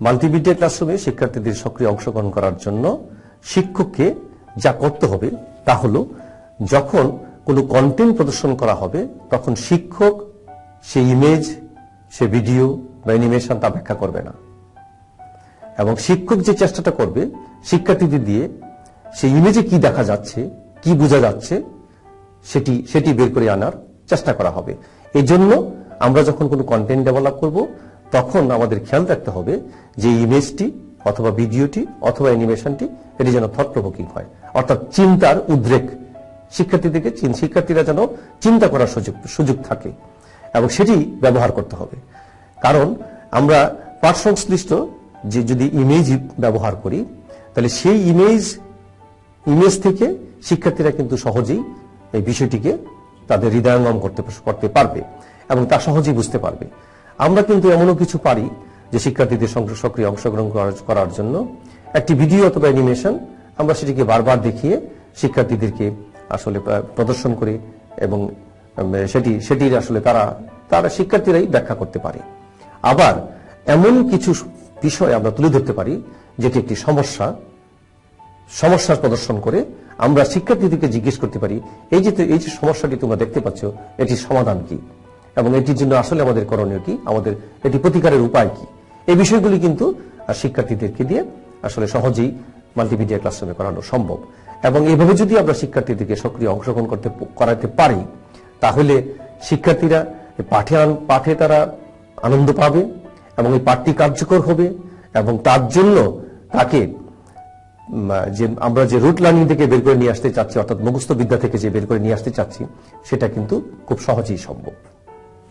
Multimedia ক্লাসরুমে শিক্ষার্থীদের সক্রিয় অংশগ্রহণ করার জন্য শিক্ষককে যা করতে হবে তা হলো, যখন কোনো কন্টেন্ট প্রদর্শন করা হবে, তখন শিক্ষক সে ইমেজ সে ভিডিও বা অ্যানিমেশন তা ব্যাখ্যা করবে না। এবং শিক্ষক যে চেষ্টাটা করবে, শিক্ষার্থীদের দিয়ে সেই ইমেজে কি দেখা যাচ্ছে, কি বোঝা যাচ্ছে, সেটি সেটি বের করে আনার চেষ্টা করা হবে। এই জন্য আমরা যখন কোনো কন্টেন্ট ডেভেলপ করব তখন আমাদের খেয়াল রাখতে হবে যে ইমেজটি অথবা ভিডিওটি অথবা অ্যানিমেশনটি এটি যেন থট প্রভোকিং হয়। অর্থাৎ চিন্তার উদ্রেক। শিক্ষার্থীদেরকে শিক্ষার্থীরা যেন চিন্তা করার সুযোগ সুযোগ থাকে এবং সেটি ব্যবহার করতে হবে। কারণ আমরা পাঠ সংশ্লিষ্ট যে যদি ইমেজ ব্যবহার করি, তাহলে সেই ইমেজ ইমেজ থেকে শিক্ষার্থীরা কিন্তু সহজেই এই বিষয়টিকে তাদের হৃদয়ঙ্গম করতে করতে পারবে এবং তা সহজেই বুঝতে পারবে। আমরা কিন্তু এমনও কিছু পারি যে শিক্ষার্থীদের সক্রিয় অংশগ্রহণ করার- জন্য। একটি ভিডিও অথবা অ্যানিমেশন আমরা সেটিকে বারবার দেখিয়ে শিক্ষার্থীদেরকে আসলে প্রদর্শন করে এবং সেটি, সেটির আসলে তারা তারা শিক্ষার্থীরাই ব্যাখ্যা করতে পারে। আবার এমন কিছু বিষয় আমরা তুলে ধরতে পারি যেটি একটি সমস্যা সমস্যার প্রদর্শন করে। আমরা শিক্ষার্থীদেরকে জিজ্ঞেস করতে পারি, এই যে এই যে সমস্যাটি তোমরা দেখতে পাচ্ছ, এটির সমাধান কি? এবং এটির জন্য আসলে আমাদের করণীয় কি? আমাদের এটি প্রতিকারের উপায় কি? এই বিষয়গুলি কিন্তু শিক্ষার্থীদেরকে দিয়ে আসলে সহজেই মাল্টিমিডিয়া ক্লাসরুমে করানো সম্ভব। এবং এইভাবে যদি আমরা শিক্ষার্থীদেরকে সক্রিয় অংশগ্রহণ করতে করাতে পারি, তাহলে শিক্ষার্থীরা পাঠে পাঠে তারা আনন্দ পাবে এবং এই পাঠটি কার্যকর হবে এবং তার জন্য তাকে যে আমরা যে রুট লার্নিং থেকে বের করে নিয়ে আসতে চাচ্ছি, অর্থাৎ মুখস্থ বিদ্যা থেকে যে বের করে নিয়ে আসতে চাচ্ছি, সেটা কিন্তু খুব সহজেই সম্ভব।